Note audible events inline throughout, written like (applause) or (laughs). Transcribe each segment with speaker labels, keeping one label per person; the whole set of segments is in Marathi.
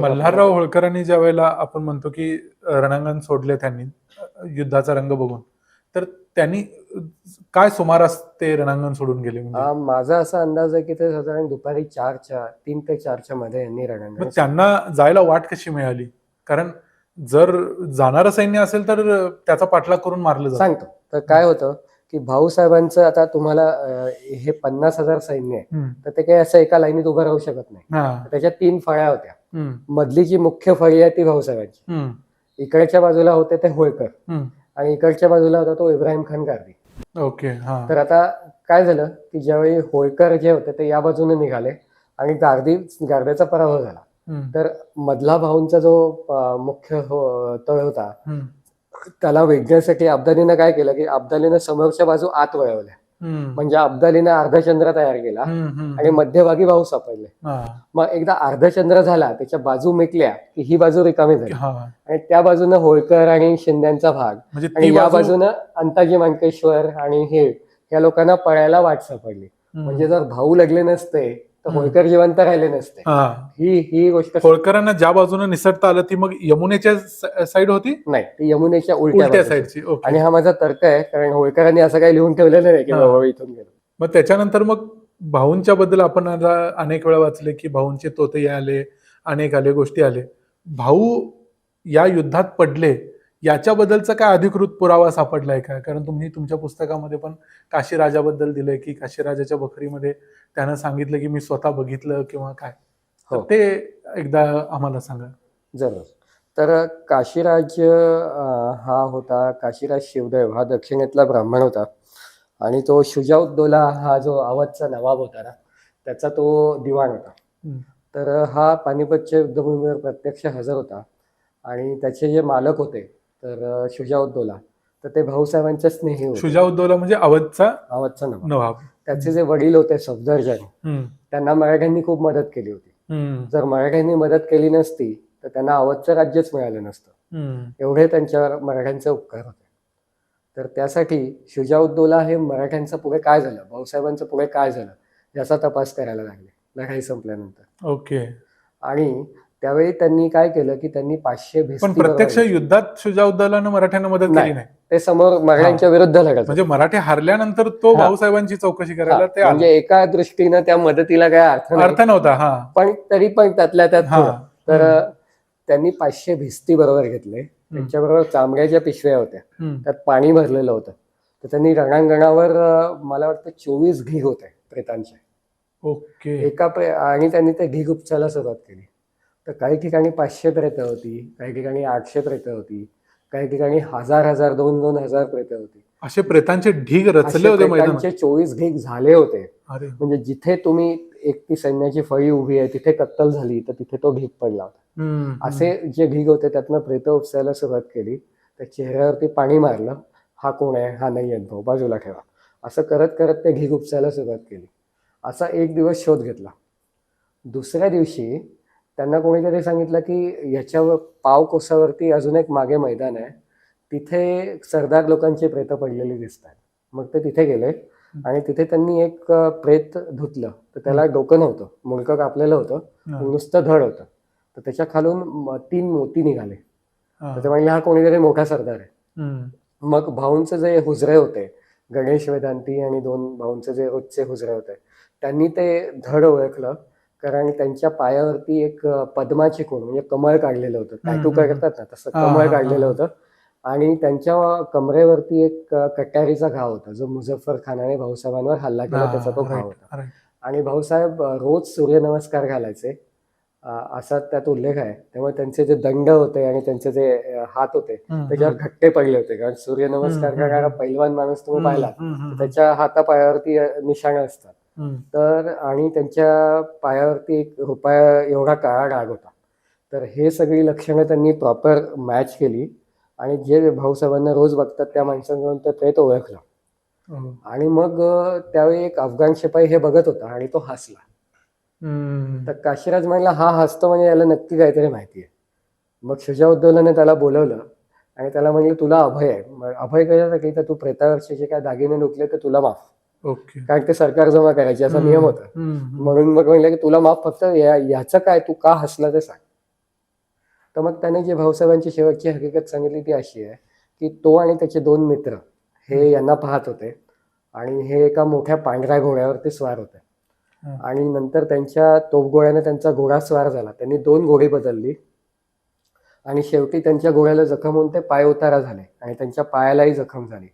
Speaker 1: मल्हारराव होळकरांनी ज्या वेळेला आपण म्हणतो की रणांगण सोडले त्यांनी युद्धाचा रंग बघून तर त्यांनी काय सुमारास ते रणांगण सोडून गेले म्हणजे
Speaker 2: माझा असा अंदाज आहे की ते साधारण दुपारी चारच्या तीन ते चारच्या मध्ये यांनी रणांगण
Speaker 1: त्यांना जायला वाट कशी मिळाली कारण जर जाणारं सैन्य असेल तर त्याचा पाठलाग करून मारलं जातं
Speaker 2: सांगतो तर काय होतं की भाऊसाहेबांचं आता तुम्हाला हे पन्नास हजार सैन्य आहे. तर ते काही असं एका लाईनीत उभं राहू शकत नाही
Speaker 1: हा.
Speaker 2: त्याच्यात तीन फळ्या होत्या. मधली जी मुख्य फळी आहे ती भाऊसाहेबांची
Speaker 1: हम्म.
Speaker 2: इकडच्या बाजूला होते ते होळकर
Speaker 1: हम्म.
Speaker 2: आणि इकडच्या बाजूला होता तो इब्राहिम खान गारदी
Speaker 1: ओके हा
Speaker 2: तर आता काय झालं की ज्यावेळी होळकर जे होते ते या बाजूने निघाले आणि गार्दी गार्द्याचा पराभव झाला
Speaker 1: हम्म.
Speaker 2: तर मधला भाऊंचा जो मुख्य हो- तळ होता
Speaker 1: हम्म.
Speaker 2: त्याला वेढण्यासाठी अब्दालीनं काय केलं की अब्दालीनं समोरच्या बाजू आत वळवल्या. म्हणजे अब्दालीनं अर्धचंद्र तयार केला. आणि मध्यभागी भाऊ सापडले. मग एकदा अर्धचंद्र झाला त्याच्या बाजू मिटल्या की ही बाजू रिकामी झाली
Speaker 1: हा.
Speaker 2: आणि त्या बाजूनं होळकर आणि शिंद्यांचा भाग
Speaker 1: म्हणजे
Speaker 2: आणि या
Speaker 1: बाजू
Speaker 2: बाजूनं अंताजी मानकेश्वर आणि हे या लोकांना पळायला वाट सापडली. म्हणजे जर भाऊ लागले नसते तर. होळकर जिवंत राहिले नसते
Speaker 1: हा.
Speaker 2: ही ही गोष्ट
Speaker 1: होळकरांना ज्या बाजूने निसटता आलं ती मग यमुनेच्या साईड होती
Speaker 2: नाही ती यमुनेच्या उलट्या
Speaker 1: उलट्या
Speaker 2: बाजूची.
Speaker 1: साईडची ओके
Speaker 2: आणि हा माझा तर्क आहे कारण होळकरांनी असं काही लिहून ठेवलेलं नाही की
Speaker 1: हा.
Speaker 2: बाबा इथून गेलो
Speaker 1: मग त्याच्यानंतर मग भाऊंच्या बद्दल आपण आता अनेक वेळा वाचले की भाऊंचे तोते आले अनेक आले गोष्टी आले भाऊ या युद्धात पडले याच्याबद्दलचा काय अधिकृत पुरावा सापडलाय का? कारण तुम्ही तुमच्या पुस्तकामध्ये पण काशी राजाबद्दल दिलंय की काशी राजाच्या बकरीमध्ये त्यानं सांगितलं की मी स्वतः बघितलं किंवा काय?
Speaker 2: हो.
Speaker 1: ते एकदा आम्हाला सांगा.
Speaker 2: जरूर. तर काशीराज हा होता काशीराज शिवदेव हा दक्षिणेतला ब्राह्मण होता. आणि तो शुजाउद्दौला हा जो अवधचा नवाब होता ना त्याचा तो दिवाण होता. तर हा पानिपतच्या युद्धभूमीवर प्रत्यक्ष हजर होता. आणि त्याचे जे मालक होते तर शुजाउद्दौला. तर ते भाऊसाहेबांचे स्नेही होते.
Speaker 1: शुजाउद्दौला म्हणजे अवधचा
Speaker 2: अवधचा नवाब. त्याचे जे वडील होते सफदरजंग
Speaker 1: हम्म.
Speaker 2: त्यांना मराठ्यांनी खूप मदत केली होती. जर मराठ्यांनी मदत केली नसती तर त्यांना अवधचं राज्यच मिळालं नसतं. एवढे त्यांच्यावर मराठ्यांचे उपकार होते. तर त्यासाठी शुजाउद्दौला हे मराठ्यांचं पुढे काय झालं? भाऊसाहेबांचं पुढे काय झालं? याचा तपास करायला लागले. लढाई संपल्यानंतर.
Speaker 1: ओके.
Speaker 2: आणि त्यावेळी त्यांनी काय केलं की त्यांनी पाचशे
Speaker 1: पण प्रत्यक्ष युद्धात शुजाउद्दौलानं मराठ्यांना मदत. केली नाही.
Speaker 2: ते समोर मराठ्यांच्या विरुद्ध लढत.
Speaker 1: म्हणजे मराठी हारल्यानंतर तो. भाऊसाहेबांची चौकशी करायला ते
Speaker 2: म्हणजे. एका दृष्टीनं त्या मदतीला काय अर्थ
Speaker 1: अर्थ नव्हता
Speaker 2: पण तरी पण त्यातल्या त्यात. तर त्यांनी पाचशे भिस्ती बरोबर घेतले. त्यांच्याबरोबर चांबड्याच्या पिशव्या होत्या. त्यात पाणी भरलेलं होतं. तर त्यांनी रणांगणावर मला वाटतं चोवीस घीग होते प्रेतांचे.
Speaker 1: ओके.
Speaker 2: एका आणि त्यांनी ते घीग उपचारायला सुरुवात केली. तर काही ठिकाणी पाचशे प्रेतं होती काही ठिकाणी आठशे प्रेतं होती काही ठिकाणी हजार हजार दोन दोन हजार प्रेतं होती.
Speaker 1: असे प्रेतांचे ढीग रचले होते
Speaker 2: प्रेतांचे चोवीस घीग झाले होते. म्हणजे जिथे तुम्ही एक ती सैन्याची फळी उभी आहे तिथे कत्तल झाली तर तिथे तो घीग पडला होता. असे जे ढीग होते त्यातनं प्रेतं उपसायला सुरुवात केली त्या चेहऱ्यावरती पाणी मारलं हा कोण आहे हा नाही आहेत भाऊ बाजूला ठेवा. असं करत करत ते घीग उपसायला सुरुवात केली. असा एक दिवस शोध घेतला. दुसऱ्या दिवशी त्यांना कोणीतरी सांगितलं की याच्यावर पाव कोसावरती अजून एक मागे मैदान आहे. तिथे सरदार लोकांची प्रेतं पडलेली दिसत आहेत मग ते तिथे गेले आणि तिथे त्यांनी एक प्रेत धुतलं. तर त्याला डोकं नव्हतं. मुंडकं कापलेलं होतं. नुसतं धड होतं. तर त्याच्या खालून तीन मोती निघाले. तर ते म्हणले हा कोणीतरी मोठा सरदार आहे. मग भाऊंचे जे हुजरे होते गणेश वेदांती आणि दोन भाऊंचे जे रोजचे हुजरे होते त्यांनी ते धड ओळखलं. कारण त्यांच्या पायावरती एक पद्माची कोण म्हणजे कमळ काढलेलं होतं टॅटू. करतात ना तसं कमळ काढलेलं. होतं आणि त्यांच्या कमरेवरती एक कट्यारीचा घाव होता जो मुझफ्फर खानाने भाऊसाहेबांवर हल्ला केला त्याचा तो घाव होता. आणि भाऊसाहेब रोज सूर्यनमस्कार घालायचे असा त्यात उल्लेख आहे त्यामुळे त्यांचे जे दंड होते आणि त्यांचे जे हात होते. त्याच्यावर घट्टे पडले होते कारण सूर्यनमस्कार करणारा. पैलवान माणूस तुम्ही पाहिला त्याच्या हातापायावरती निशाण असतात. तर आणि त्यांच्या पायावरती एक रुपया एवढा काळा डाग होता. तर हे सगळी लक्षणं त्यांनी प्रॉपर मॅच केली. आणि जे भाऊसाहेबांना रोज बघतात त्या माणसांकडून ते प्रेत ओळखलं. आणि मग त्यावेळी एक अफगाण शिपाई हे बघत होता आणि तो हसला. तर काशीराज म्हणला हा हसतो म्हणजे याला नक्की काहीतरी माहिती आहे. मग शुजाउद्दौलाने त्याला बोलवलं आणि त्याला म्हणले तुला अभय आहे. अभय कशासाठी? तर तू प्रेतावरचे जे काय दागिने लुकले ते तुला माफ. कारण ते सरकार जमा करायचे असा नियम होता. म्हणून मग म्हणलं की तुला माफ फक्त याचं काय तू का हसला ते सांग तर मग त्याने जी भाऊसाहेबांची शेवटची हकीकत सांगितली ती अशी आहे की तो आणि त्याचे दोन मित्र हे यांना पाहत होते आणि हे एका मोठ्या पांढऱ्या घोड्यावरती स्वार होते. आणि नंतर त्यांच्या तोफगोळ्याने त्यांचा घोडा स्वार झाला त्यांनी दोन घोडी बदलली आणि शेवटी त्यांच्या घोड्याला जखम होऊन ते पाय उतारा झाले आणि त्यांच्या पायालाही जखम झाली.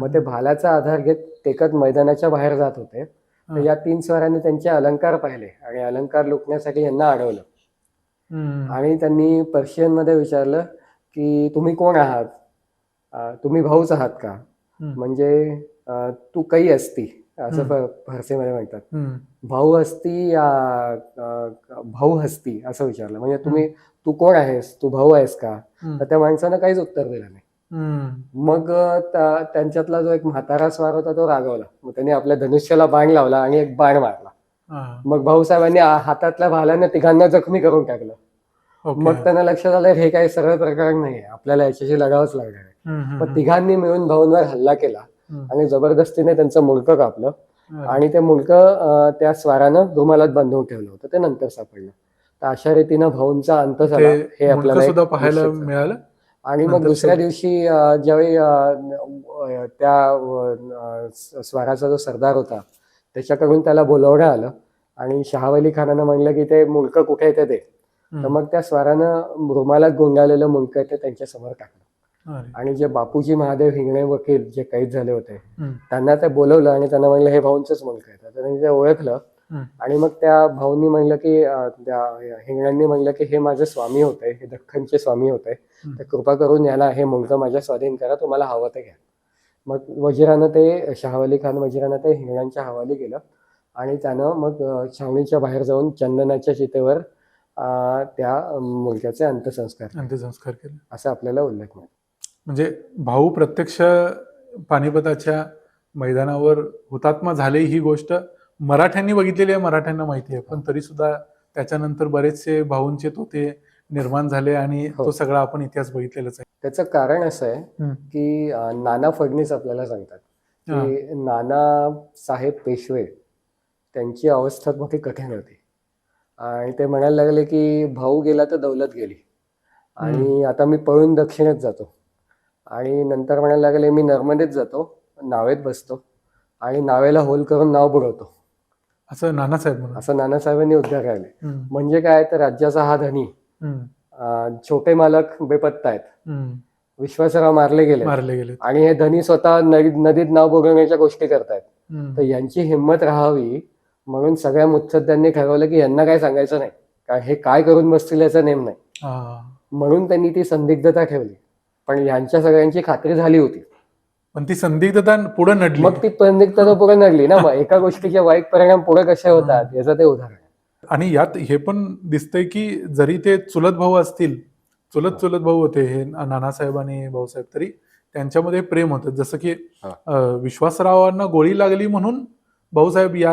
Speaker 2: मग ते भालाचा आधार घेत टेकत मैदानाच्या बाहेर जात होते. तर या तीन स्वारांनी त्यांचे अलंकार पाहिले आणि अलंकार लुटण्यासाठी यांना अडवलं. आणि त्यांनी पर्शियनमध्ये विचारलं की तुम्ही कोण आहात? तुम्ही भाऊच आहात का. म्हणजे तू काही असती. असं फारसीमध्ये म्हणतात. भाऊ असती या भाऊ हसती असं विचारलं. म्हणजे तुम्ही तू कोण आहेस? तू भाऊ आहेस का. तर त्या माणसानं काहीच उत्तर दिलं नाही. मग त्यांच्यातला जो एक म्हातारा स्वार होता तो रागवला मग त्यांनी आपल्या धनुष्याला बाण लावला आणि एक बाण मारला. मग भाऊसाहेबांनी हातातल्या भाल्यानं तिघांना जखमी करून टाकलं. मग त्यांना लक्षात आलं हे काही सरळ प्रकरण नाही आपल्याला याच्याशी लढावंच लागणार आहे. मग तिघांनी मिळून भाऊंवर हल्ला केला. आणि जबरदस्तीने त्यांचं मुंडकं कापलं. आणि ते मुंडकं अं, त्या स्वारानं रुमालात बांधून ठेवलं होतं ते नंतर सापडलं तर अशा रीतीनं भाऊंचा अंत झाला हे आपल्याला
Speaker 1: पाहायला. मिळालं
Speaker 2: आणि मग दुसऱ्या दिवशी ज्यावेळी त्या स्वाराचा जो सरदार होता त्याच्याकडून त्याला बोलवण्यात आलं आणि शहावली खानानं म्हणलं की ते मुंडकं कुठे आहे ते तर. मग त्या स्वारानं रुमालात गोंगालेलं मुंडकं ते त्यांच्यासमोर टाकलं. आणि जे बापूजी महादेव हिंगणे वकील जे कैद झाले होते. त्यांना ते बोलवलं आणि त्यांना म्हणलं हे मुलगा आहे तर त्यांनी ते ओळखलं. आणि मग त्या भाऊंनी म्हणलं की त्या हिंगण्यांनी म्हणलं की हे माझे स्वामी होते हे दख्खनचे स्वामी होते. तर कृपा करून याला हे मुलगा माझ्या स्वाधीन करा तुम्हाला हवं ते घ्या. मग वजिरानं ते शहावली खान वजिरानं ते हिंगण्यांच्या हवाली केलं. आणि त्यानं मग छावणीच्या बाहेर जाऊन चंदनाच्या चितेवर त्या मुलग्याचे अंत्यसंस्कार.
Speaker 1: अंत्यसंस्कार केले.
Speaker 2: असं आपल्याला उल्लेख मिळतो
Speaker 1: म्हणजे भाऊ प्रत्यक्ष पानिपताच्या मैदानावर हुतात्मा झाले ही गोष्ट मराठ्यांनी बघितलेली आहे मराठ्यांना माहिती आहे. पण तरी सुद्धा त्याच्यानंतर बरेचसे भाऊंचे तोते निर्माण झाले आणि
Speaker 2: हो.
Speaker 1: तो सगळा आपण इतिहास बघितलेलाच आहे.
Speaker 2: त्याचं कारण असं आहे. की नाना फडणीस आपल्याला सांगतात. की नाना साहेब पेशवे त्यांची अवस्था मोठी कठीण होती. आणि ते म्हणायला लागले की भाऊ गेला तर दौलत गेली. आणि आता मी पळून दक्षिणेत जातो. आणि नंतर म्हणायला लागले मी नर्मदेत जातो नावेत बसतो आणि नावेला होल करून नाव बुडवतो.
Speaker 1: असं नानासाहेब म्हणून.
Speaker 2: असं नानासाहेबांनी काढले
Speaker 1: हम्म.
Speaker 2: म्हणजे काय तर राज्याचा हा धनी छोटे मालक बेपत्ता आहेत. विश्वासराव मारले गेले.
Speaker 1: मारले गेले
Speaker 2: आणि हे धनी स्वतः नदीत नाव बुडवण्याच्या गोष्टी करतायत. तर यांची हिंमत राहावी म्हणून सगळ्या मुत्सद्यांनी ठरवलं की यांना काय सांगायचं नाही. कारण हे काय करून बसतील याचा नेम नाही. म्हणून त्यांनी ती संदिग्धता ठेवली. पण यांच्या सगळ्यांची खात्री झाली होती.
Speaker 1: पण ती संदिग्धता पुढे नडली.
Speaker 2: मग ती संदिग्धता पुढे नडली ना. मग एका गोष्टीचे वाईट परिणाम पुढे कसे होतात याचं ते उदाहरण.
Speaker 1: आणि यात हे पण दिसतंय की जरी ते चुलत भाऊ असतील चुलत चुलत भाऊ होते हे नानासाहेब आणि भाऊसाहेब तरी त्यांच्यामध्ये प्रेम होतं. जसं की विश्वासरावांना गोळी लागली म्हणून भाऊसाहेब या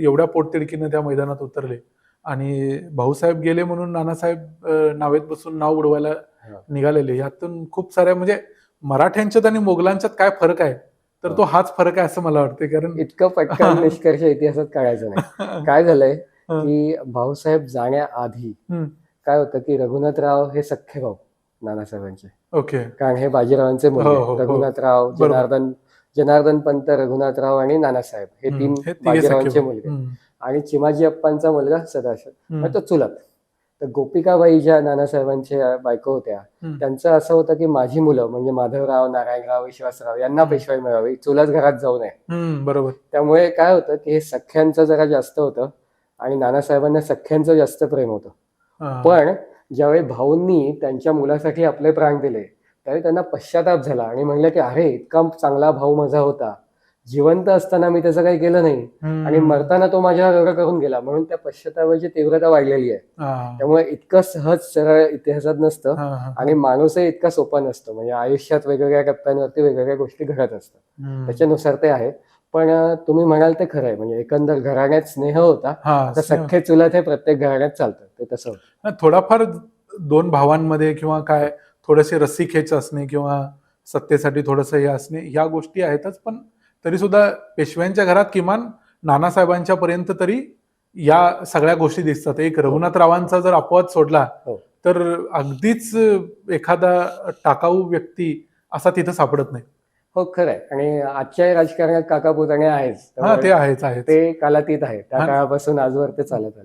Speaker 1: एवढ्या पोटतिडकीनं त्या मैदानात उतरले. आणि भाऊसाहेब गेले म्हणून नानासाहेब नावेत बसून नाव उडवायला. निघालेले. यातून खूप साऱ्या म्हणजे मराठ्यांच्यात आणि मोगलांच्यात काय फरक आहे तर तो हाच फरक आहे असं मला वाटतं कारण
Speaker 2: इतकं पटकन (laughs) निष्कर्ष इतिहासात काढायचं नाही (laughs) काय झालंय की भाऊसाहेब जाण्याआधी. काय होतं की रघुनाथराव हे सख्खे भाऊ नानासाहेबांचे
Speaker 1: ओके
Speaker 2: कारण हे बाजीरावांचे मुलगे
Speaker 1: हो, हो. हो.
Speaker 2: रघुनाथराव. जनार्दन जनार्दन पंत रघुनाथराव आणि नानासाहेब हे. तीन
Speaker 1: हे
Speaker 2: बाजीरावांचे मुलगे. आणि चिमाजी अप्पांचा मुलगा सदाशिव. मग तो चुलत तर गोपिकाबाई ज्या नानासाहेबांच्या बायको होत्या. त्यांचं असं होतं की माझी मुलं म्हणजे माधवराव नारायणराव विश्वासराव यांना पेशवाई मिळावी. चुलत घरात जाऊ नये.
Speaker 1: बरोबर.
Speaker 2: त्यामुळे काय होतं की हे सख्यांचं जरा जास्त होतं आणि नानासाहेबांना सख्यांचं जास्त प्रेम होतं. पण ज्यावेळी भाऊंनी त्यांच्या मुलासाठी आपले प्राण दिले त्यावेळी त्यांना पश्चाताप झाला आणि म्हणलं की अरे इतका चांगला भाऊ माझा होता. जिवंत असताना मी त्याचं काही केलं नाही. आणि मरताना तो माझ्यावर एवढं करून गेला. म्हणून त्या पश्चातापाची तीव्रता वाढलेली आहे. त्यामुळे इतकं सहज सरळ इतिहासात नसतं. आणि माणूसही इतका सोपा नसतो. म्हणजे आयुष्यात वेगवेगळ्या टप्प्यांवरती वेगवेगळ्या गोष्टी घडत असतात. त्याच्यानुसार ते आहे. पण तुम्ही म्हणाल ते खरं आहे. म्हणजे एकंदर घराण्यात स्नेह होता. तर. सख्खे चुलत हे प्रत्येक घराण्यात चालतं ते तसं
Speaker 1: थोडाफार दोन भावांमध्ये किंवा काय थोडेसे रस्सी खेच असणे किंवा सत्तेसाठी थोडंसं हे असणे ह्या गोष्टी आहेतच. पण तरी सुद्धा पेशव्यांच्या घरात किमान नानासाहेबांच्या पर्यंत तरी या सगळ्या गोष्टी दिसतात. एक रघुनाथरावांचा जर अपवाद सोडला
Speaker 2: हो.
Speaker 1: तर अगदीच एखादा टाकाऊ व्यक्ती असा तिथं सापडत नाही.
Speaker 2: हो खरं आहे आणि आजच्याही राजकारणात काका पुतणे आहेच.
Speaker 1: हा ते आहेच आहेच.
Speaker 2: ते कालातीत आहे. त्या
Speaker 1: हा.
Speaker 2: काळापासून आजवर ते चालत आले.